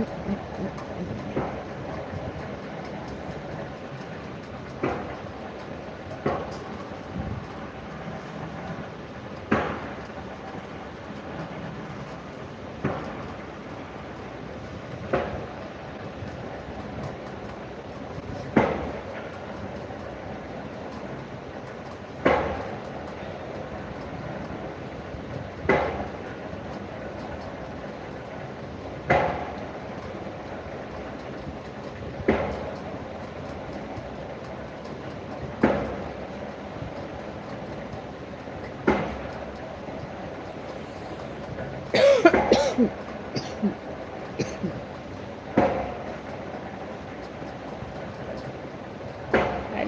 mm, mm, mm.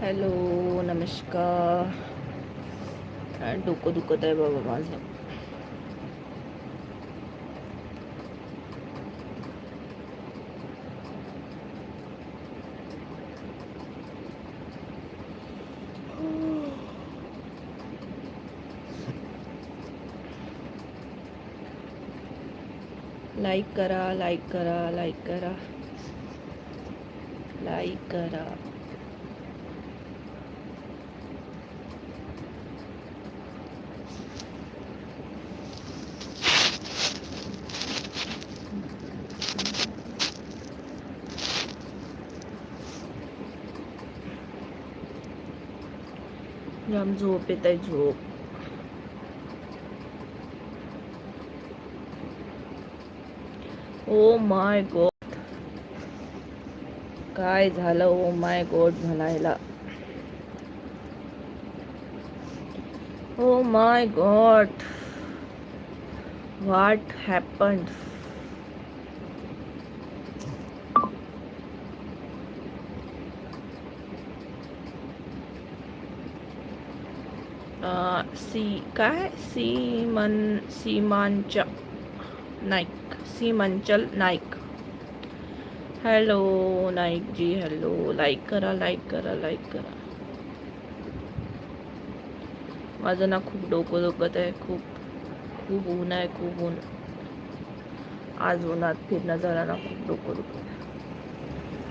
Hello नमस्कार. डोकं दुखत आहे बाबा माझं? लाईक करा लाईक करा लाईक करा. लाईक करा. जाम झोप येत आहे झोप ओ माय गॉड काय झालं ओ माय गॉड म्हणायला oh my God what happened सी काय? सीमन Seemanchal Naik Seemanchal Naik. Hello Naik ji hello like करा लाईक करा लाईक करा. माझं ना खूप डोकं दुखत आहे खूप खूप ऊन आहे खूप ऊन. आज उन्हात फिरणं झालं ना खूप डोकं दुखत आहे.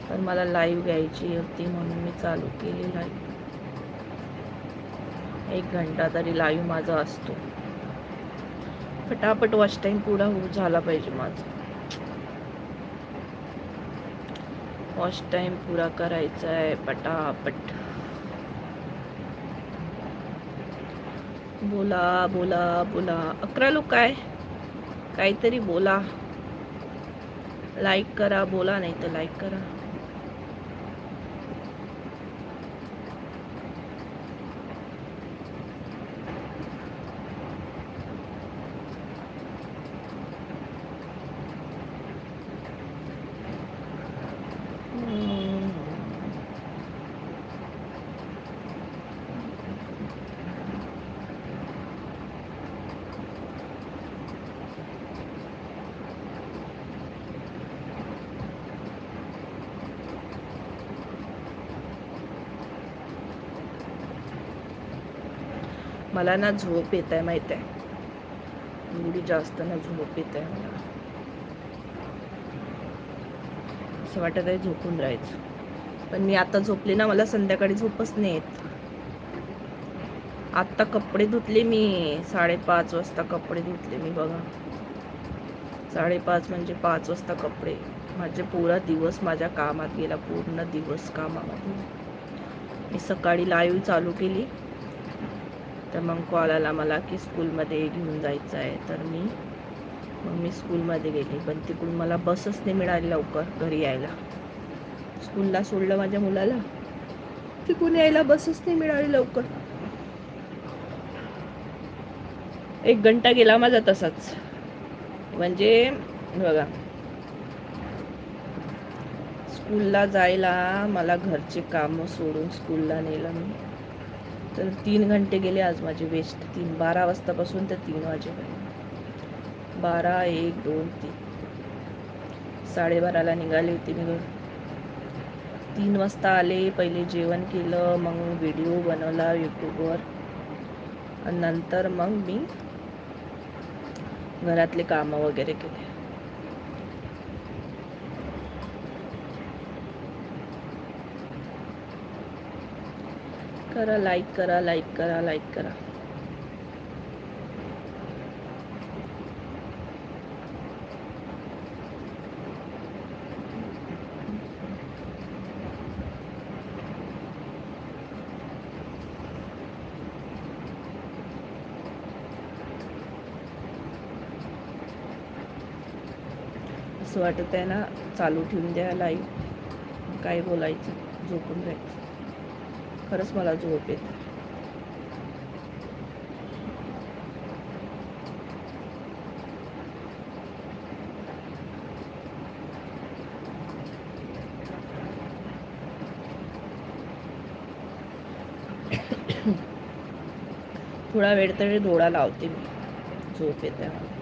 पण मला लाईव्ह घ्यायची होती म्हणून मी चालू केली लाईव्ह एक घंटा तरी लाईव्ह माझा असतो. पटापट वॉच टाईम पुरा होऊ झाला पाहिजे माझा. वॉच टाईम पुरा करायचा आहे पटापट. बोला बोला बोला. अकरा लोक काय काहीतरी बोला. लाईक करा बोला नाही तर लाईक करा. मला ना झोप येत आहे माहीत आहे. एवढी जास्त ना झोप येत आहे मला. असं वाटत आहे झोपून राहायचं. पण मी आता झोपले ना मला संध्याकाळी झोपच नाही येत. आत्ता कपडे धुतले मी साडेपाच वाजता कपडे धुतले मी बघा. साडेपाच म्हणजे पाच वाजता कपडे. माझे पुरा दिवस माझ्या कामात गेला पूर्ण दिवस कामामध्ये. मी सकाळी लाईव्ह चालू केली. तर मग कॉल आला मला की स्कूलमध्ये घेऊन जायचं आहे. तर मी मग मी स्कूलमध्ये गेली. पण तिकडून मला बसच नाही मिळाली लवकर घरी यायला. स्कूलला सोडलं माझ्या मुलाला. तिकडून यायला बसच नाही मिळाली लवकर. एक घंटा गेला माझा तसाच. म्हणजे बघा. स्कूलला जायला मला घरचे कामं सोडून स्कूलला नेलं मी. तर तीन घंटे गेले आज माझे वेस्ट तीन बारा वाजतापासून ते तीन वाजेपर्यंत. बारा एक दोन तीन. साडेबाराला निघाली होती मी तीन वाजता आले पहिले जेवण केलं मग व्हिडिओ बनवला यूट्यूबवर आणि नंतर मग मी घरातले कामं वगैरे केले. करा लाईक करा लाईक करा लाईक करा. असं वाटत आहे ना चालू ठेवून द्या लाईव्ह काय बोलायचं झोपून जायचं. खरंच मला झोप येते थोडा वेळ तरी डोळा लावते मी. झोप येते मला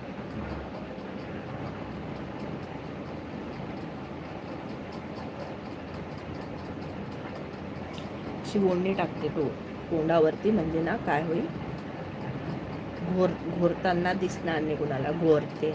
अशी ओढणी टाकते तो तोंडावरती म्हणजे ना काय होईल? घोर घोरताना दिसणार नाही कुणाला घोरते.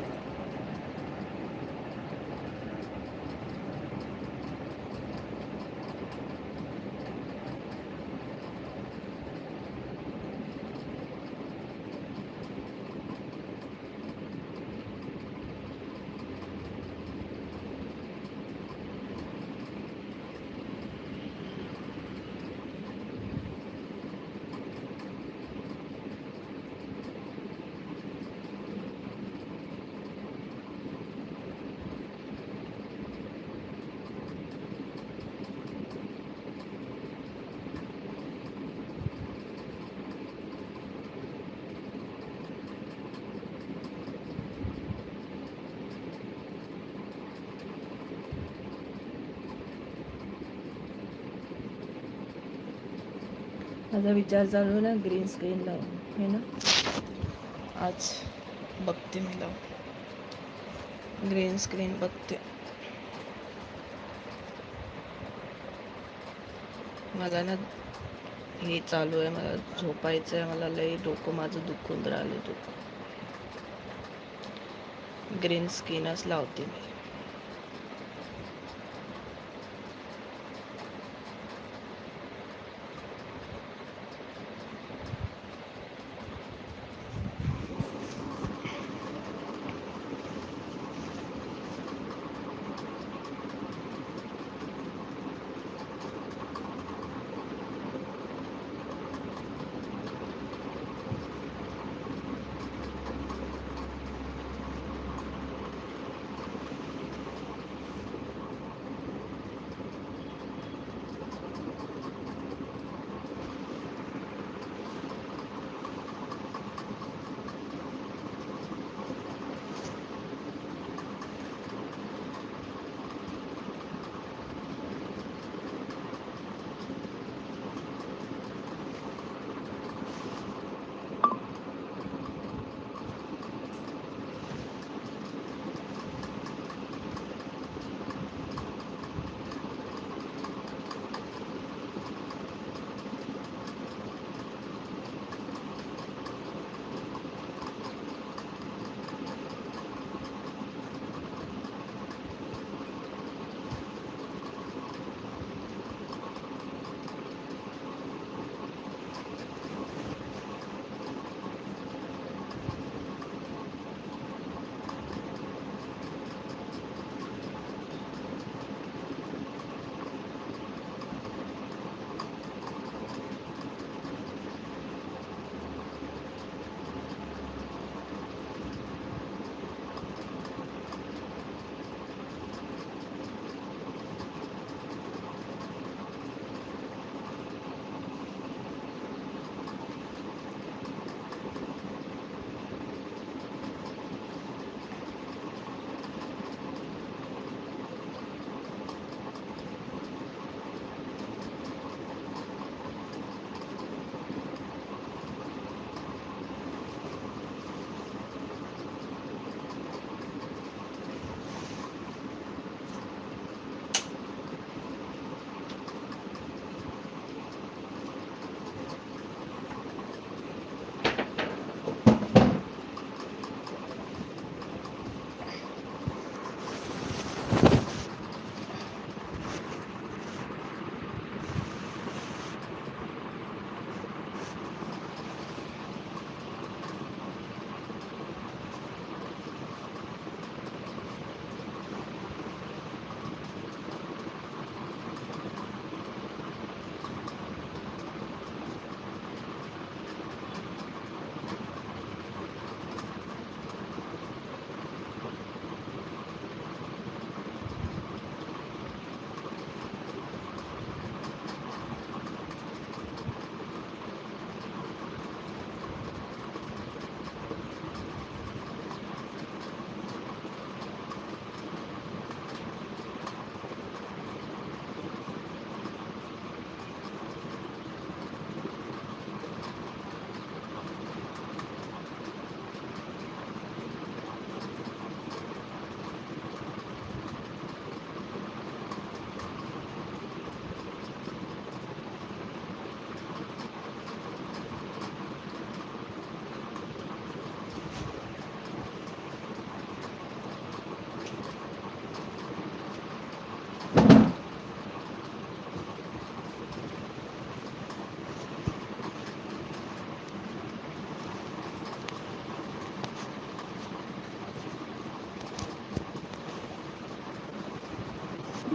माझा विचार चालू आहे ना ग्रीन स्क्रीन लावून हे ना? आज बघते मी लावून. ग्रीन स्क्रीन बघते. मला ना हे चालू आहे मला झोपायचं आहे मला लई डोकं माझं दुखून राहिलं डोकं. ग्रीन स्क्रीनच लावते मी.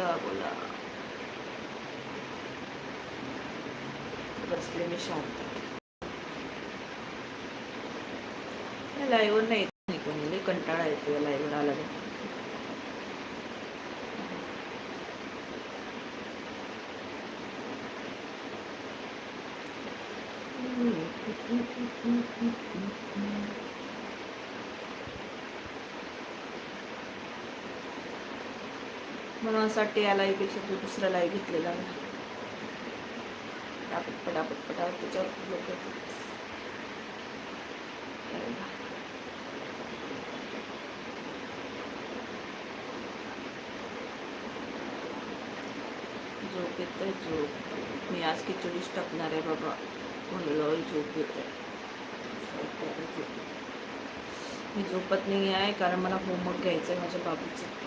बोला बोला बसले मी शांत लाईव्हवर नाही नाही कोणी लई कंटाळा येतो लाईव्हवर आला Mm-hmm. म्हणून असं वाटते या लाईपेक्षा तू दुसरा लाईव्ह घेतलेला मी पटापट पटापट पटापट त्याच्यावर खूप लोक येतात. झोप येत झोप. मी आज खिचडीच टाकणार आहे बाबा. म्हणलं झोप येत झोप मी झोपत नाही आहे कारण मला होमवर्क घ्यायचं आहे माझ्या बाबूचं.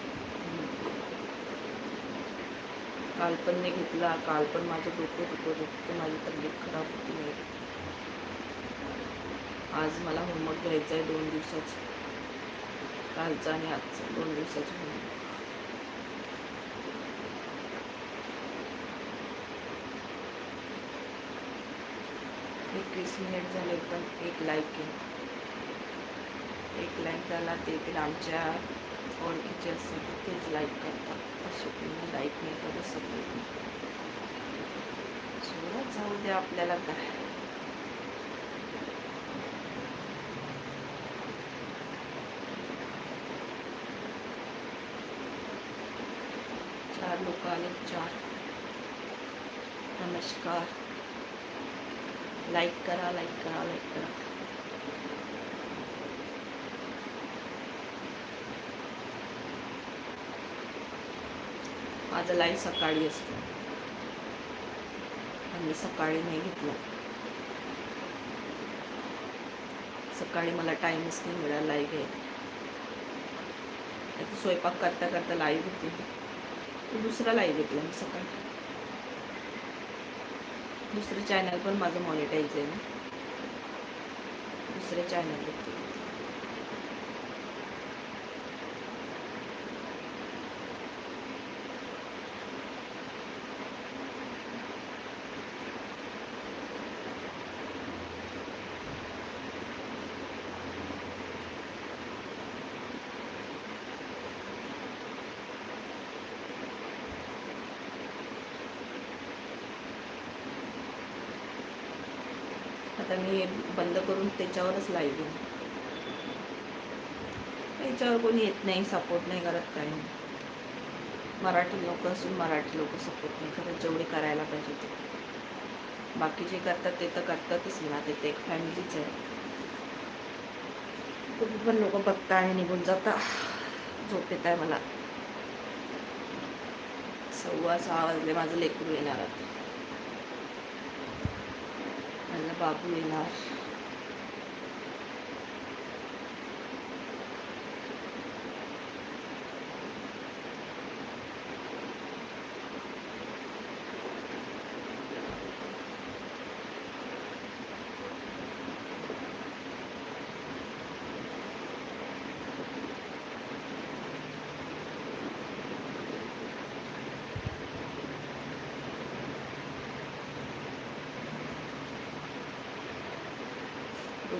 काल पण नाही घेतला. काल पण माझं डोकं दुखत होतं माझी तब्येत खराब होती नाही. आज मला होमवर्क घ्यायचं आहे दोन दिवसाचं कालचं आणि आजचं दोन दिवसाचं होमवर्क. एकवीस मिनिट झाले पण एक लाईक आहे एक लाईक झाला ते पण आमच्या ओळखीचे असतात तेच लाईक करतात असे कोणी लाईक नाही करत सगळे सोडा जाऊ द्या आपल्याला काय चार लोक आले, चार। नमस्कार। लाईक करा लाईक करा लाईक करा। माझं लाईव्ह सकाळी असतं. आम्ही सकाळी नाही घेतला. सकाळी मला टाईमच नाही मिळाला लाईव्ह घ्यायला स्वयंपाक करता करता लाईव्ह घेते दुसरा लाईव्ह घेतला मी सकाळी. दुसरं चॅनल पण माझं मॉनिटाईज आहे ना. दुसरे चॅनल घेते आता मी हे बंद करून त्याच्यावरच लाईव्ह घेईन याच्यावर कोणी येत नाही सपोर्ट नाही करत काही नाही. मराठी लोक असून मराठी लोक सपोर्ट नाही करत जेवढे करायला पाहिजे ते. बाकी जे करतात ते तर करतातच ना ते तर एक फॅमिलीच आहे. तुम्ही पण लोक बघता निघून जाता. झोप येत आहे मला. सव्वा सहा वाजले माझं लेकरू येणार आता. माझा बाबू येणार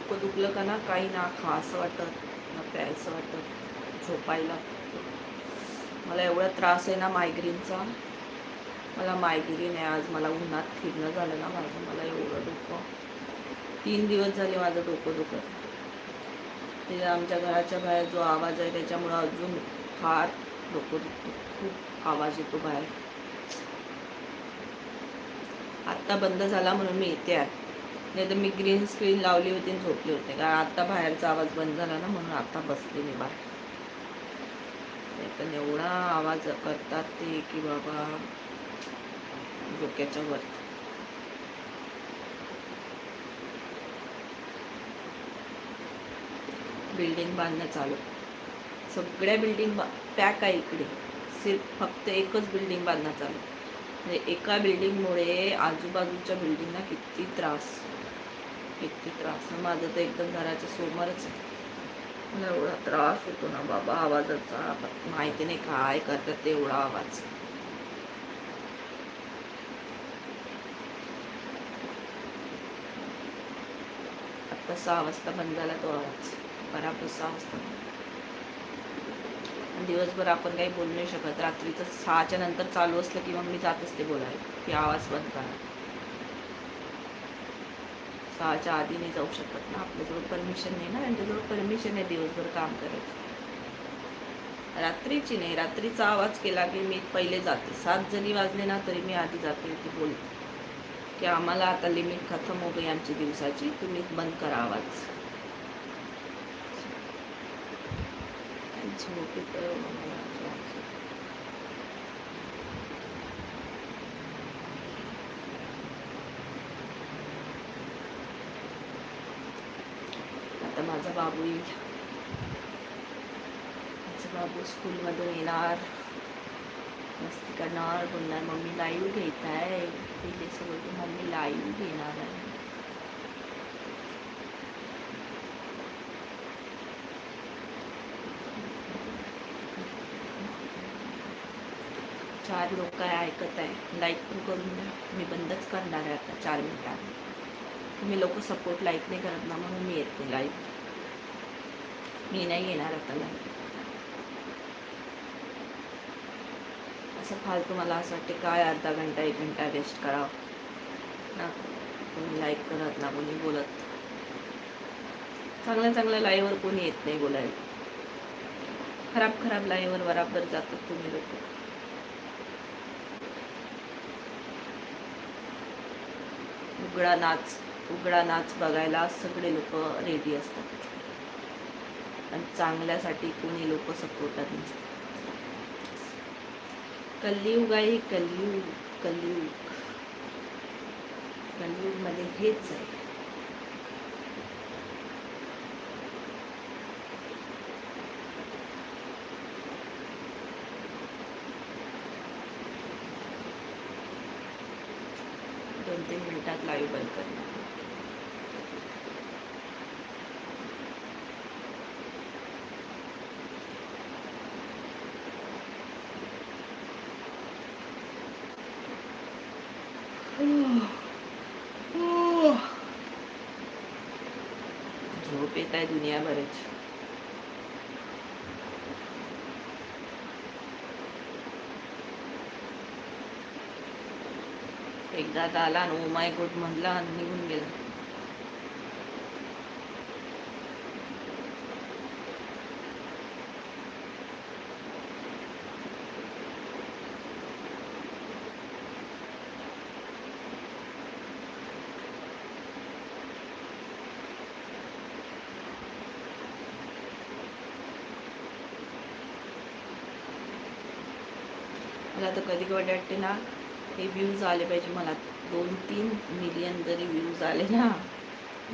डोकं दुखलं का ना काही ना खा वाटत ना प्यायचं वाटत झोपायला. मला एवढा त्रास आहे ना मायग्रीनचा मला मायग्रीन आहे आज मला उन्हात फिरणं झालं ना माझं मला एवढं डोकं तीन दिवस झाले माझं डोकं दुखत. ते आमच्या घराच्या बाहेर जो आवाज आहे त्याच्यामुळं अजून फार डोकं दुखतो. खूप आवाज येतो बाहेर. आत्ता बंद झाला म्हणून मी येते आहे नाही तर मी ग्रीन स्क्रीन लावली होती आणि झोपली होते. कारण आता बाहेरचा आवाज बंद झाला ना म्हणून आता बसले मी बाहेर. नाही तर एवढा आवाज करतात ते की बाबा डोक्याच्या वर. बिल्डिंग बांधणं चालू. सगळ्या बिल्डिंग पॅक आहे इकडे. सिर्फ फक्त एकच बिल्डिंग बांधणं चालू. म्हणजे एका बिल्डिंगमुळे आजूबाजूच्या बिल्डिंगना किती त्रास. किती त्रास माझं तर एकदम घराच्या समोरच मला एवढा त्रास होतो ना बाबा आवाजाचा. माहिती नाही काय करतात तेवढा आवाज. आता सहा वाजता बंद झाला तो आवाज. बराबर सहा वाजता. दिवसभर आपण काही बोलू नाही शकत. रात्रीचं सहाच्या नंतर चालू असलं की मग मी जात असते बोलायला. की आवाज बंद करा. सहाच्या आधी नाही जाऊ शकत ना. आपल्याजवळ परमिशन नाही ना. त्यांच्याजवळ परमिशन आहे दिवसभर काम करायचं. रात्रीची नाही. रात्रीचा आवाज केला की मी पहिले जाते. सात जरी वाजले ना तरी मी आधी जाते ती बोलते की आम्हाला आता लिमिट खतम हो गई आमची दिवसाची. तुम्ही बंद करा आवाज. झोप माझा बाबू येईल बाबू स्कूलमधून येणार. मस्ती करणार, बोलणार, मम्मी लाईव्ह घेत आहे पहिले सगळं मम्मी लाईव्ह घेणार आहे. चार लोक आहे, ऐकत आहे. लाईक पण करून द्या. मी बंदच करणार आहे आता चार मिनिटात तुम्ही लोक सपोर्ट लाईक नाही करत ना, म्हणून मी येत लाईक मी नाही येणार आता नाही. असं फालतू मला असं वाटते काय अर्धा घंटा एक घंटा वेस्ट करावं? ना कोणी लाईक करत ना कोणी बोलत. चांगल्या चांगल्या लाईव्हवर कोणी येत नाही बोलायला. खराब खराब लाईव्हवर बराबर जातात तुम्ही लोक. उघडा नाच उघडा नाच बघायला सगळे लोक रेडी असतात. आणि चांगल्यासाठी कोणी लोक सपोर्टात नसतात. कलियुग आहे कलियुग कलियुग. कलियुगमध्ये हेच आहे. दोन तीन मिनिटात लाईव्ह बंद करणार. झोप येत आहे दुनियाभरच एकदा आला oh आणि माय गुड म्हणला आणि निघून गेला मला तर कधी कधी वाटते ना हे व्ह्यूज आले पाहिजे मला. दोन तीन मिलियन जरी व्ह्यूज आले ना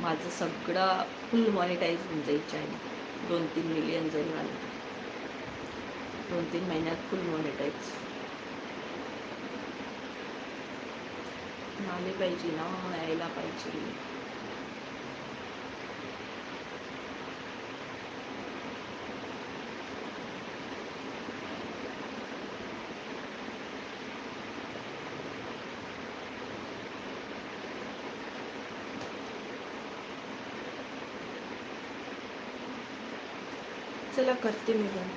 माझं सगळं फुल मॉनिटाईज होऊन जाईल चॅनल दोन तीन मिलियन जरी आले दोन तीन महिन्यात फुल मॉनिटाईज आले पाहिजे ना यायला पाहिजे चला करते मी बंद